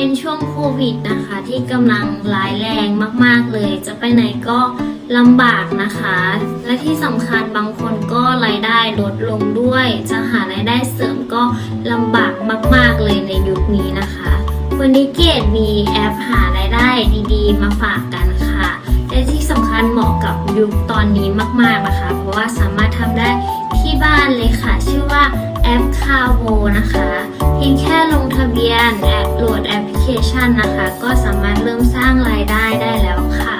เป็นช่วงโควิดนะคะที่กำลังร้ายแรงมากๆเลย จะไปไหนก็ลำบากนะคะ และที่สำคัญบางคนก็รายได้ลดลงด้วย จะหารายได้เสริมก็ลำบากมากๆเลยในยุคนี้นะคะวันนี้เกดมีแอปหารายได้ดีๆ มาฝากกันค่ะ และที่สำคัญเหมาะกับยุคตอนนี้มากๆนะคะ เพราะว่าสามารถทำได้ที่บ้านเลยค่ะ ชื่อว่าแอปคาโวนะคะ เพียงแค่ลงทะเบียนแอปโหลดแอปพลิเคชันนะคะ ก็สามารถเริ่มสร้างรายได้ได้แล้วค่ะ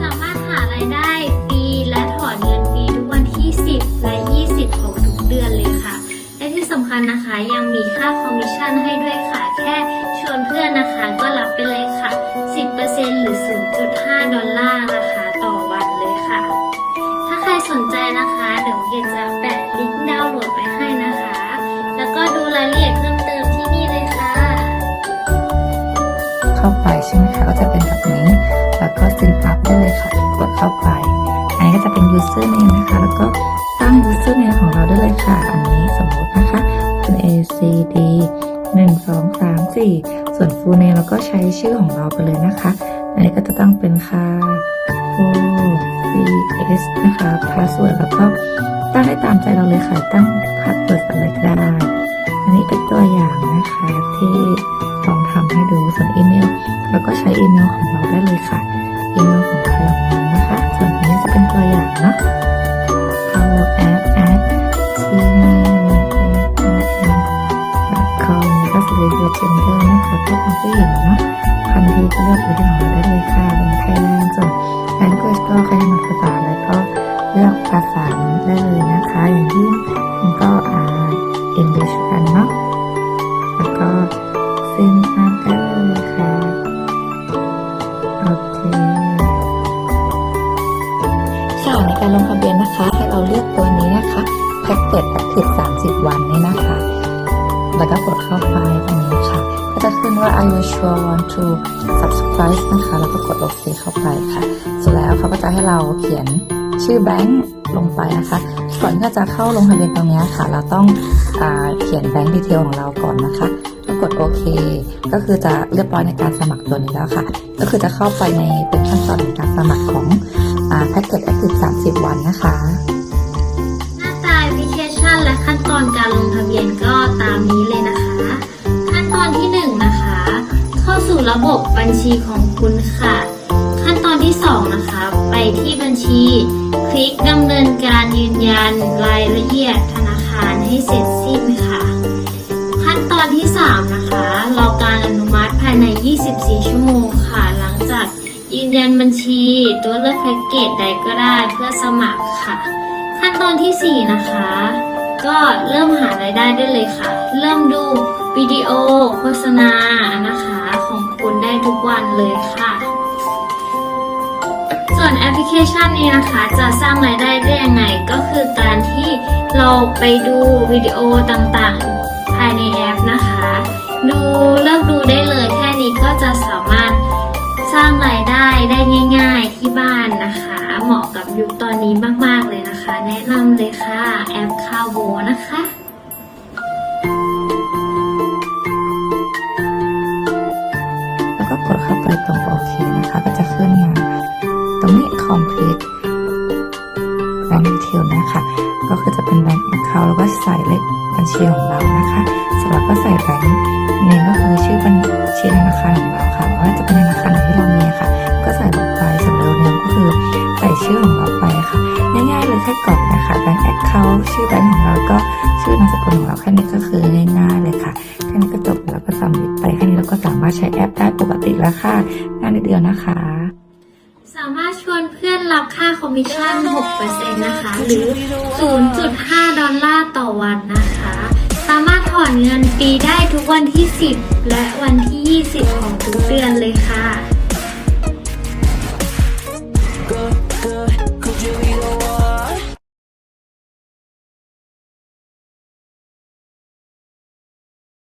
สามารถหารายได้ฟรีและถอนเงินฟรีทุกวันที่ 10 และ 20 ของทุกเดือนเลยค่ะ และที่สำคัญนะคะยังมีค่าคอมมิชชั่นให้ด้วยค่ะ แค่ชวนเพื่อนนะคะก็รับไปเลยค่ะ 10%หรือ 0.5 ดอลลาร์นะคะ แล้วก็ซิงอัพได้เลยค่ะ กดเข้าไป อันนี้ก็จะเป็น user name นะคะ แล้วก็ตั้ง user name ของเราได้เลยค่ะ อันนี้สมมตินะคะเป็น A C D หนึ่งสองสามสี่ส่วน full name เราก็ใช้ชื่อของเราไปเลยนะคะ อันนี้ก็จะตั้งเป็นค่ะ O C S นะคะ password แล้วก็ตั้งได้ตามใจเราเลยค่ะ ตั้งคัดเปิดอะ เนาะ power app at gmail.com แล้วก็ select your gender นะคะก็เป็นผู้หญิงเนาะคันทีก็เลือกปทศของเราได้เลยค่ะเป็นไทยแลนด์ส่วน language ก็ใครถนัดภาษาอะไรก็เลือกภาษานี้ได้เลยนะคะ อย่างที่มันก็อ่า English กันเนาะแล้วก็ซิมอัพได้เลย 30วันนี่นะคะ แล้วก็กดเข้าไปตรงนี้ค่ะ ก็จะขึ้นว่า Are you sure want to subscribe นะคะ แล้วก็กดโอเคเข้าไปค่ะ เสร็จแล้วเขาก็จะให้เราเขียนชื่อแบงค์ลงไปนะคะ ก่อนที่จะเข้าลงทะเบียนตรงนี้ค่ะ เราต้องอเขียนแบงค์ดีเทลของเราก่อนนะคะก็กดโอเค ก็คือจะเรียบร้อยในการสมัครตัวนี้แล้วค่ะ ก็คือจะเข้าไปในเป็นขั้นตอนการสมัครของแพ็กเกจแอคทีฟ30 วันนะคะ ระบบบัญชีของคุณค่ะ ขั้นตอนที่ 2 นะคะ ไปที่บัญชี คลิกดำเนินการยืนยันรายละเอียดธนาคารให้เสร็จสิ้นค่ะ ขั้นตอนที่ 3 นะคะรอการอนุมัติภายใน 24 ชั่วโมงค่ะ หลังจากยืนยันบัญชีตัวเลือกแพ็กเกจใดก็ได้เพื่อสมัครค่ะ ขั้นตอนทีสี่4 นะคะ ก็เริ่มหารายได้ได้เลยค่ะ เริ่มดู วิดีโอโฆษณานะคะของคุณได้ทุกวันเลยค่ะ ส่วนแอปพลิเคชันนี้นะคะจะสร้างรายได้ได้ยังไงก็คือการที่เราไปดูวิดีโอต่างๆ ภายในแอปนะคะ ดูเลือกดูได้เลยแค่นี้ก็จะสามารถสร้างรายได้ได้ง่าย ๆที่บ้านนะคะ เหมาะกับยุคตอนนี้มากๆเลยนะคะ แนะนำเลยค่ะแอปคาโวนะคะ complete bank detail นะคะ ก็คือจะเป็น bank account แล้วก็ใส่เลขบัญชีของเรานะคะ เสร็จแล้วก็ใส่แบงค์เนมก็คือชื่อบัญชีธนาคารของเราค่ะว่าจะเป็นธนาคารไหนที่เรามีค่ะ ก็ใส่ลงไปส่วนเร็วเนมก็คือใส่ชื่อของเราไปค่ะ ง่ายๆเลยแค่กรอกนะคะ bank account ชื่อแบงค์ของเราก็ชื่อนามสกุลของเราแค่นี้ก็คือง่ายๆเลยค่ะแค่นี้ก็จบแล้วก็สำเร็จไปแค่นี้เราก็สามารถใช้แอปได้ปกติแล้วค่ะง่ายนิดเดียวนะคะ สามารถชวนเพื่อนรับค่าคอมมิชชั่น 6%นะคะ หรือ 0.5 ดอลลาร์ต่อวันนะคะ สามารถถอนเงินฟรีได้ทุกวันที่ 10 และวันที่ 20 ของทุกเดือนเลยค่ะ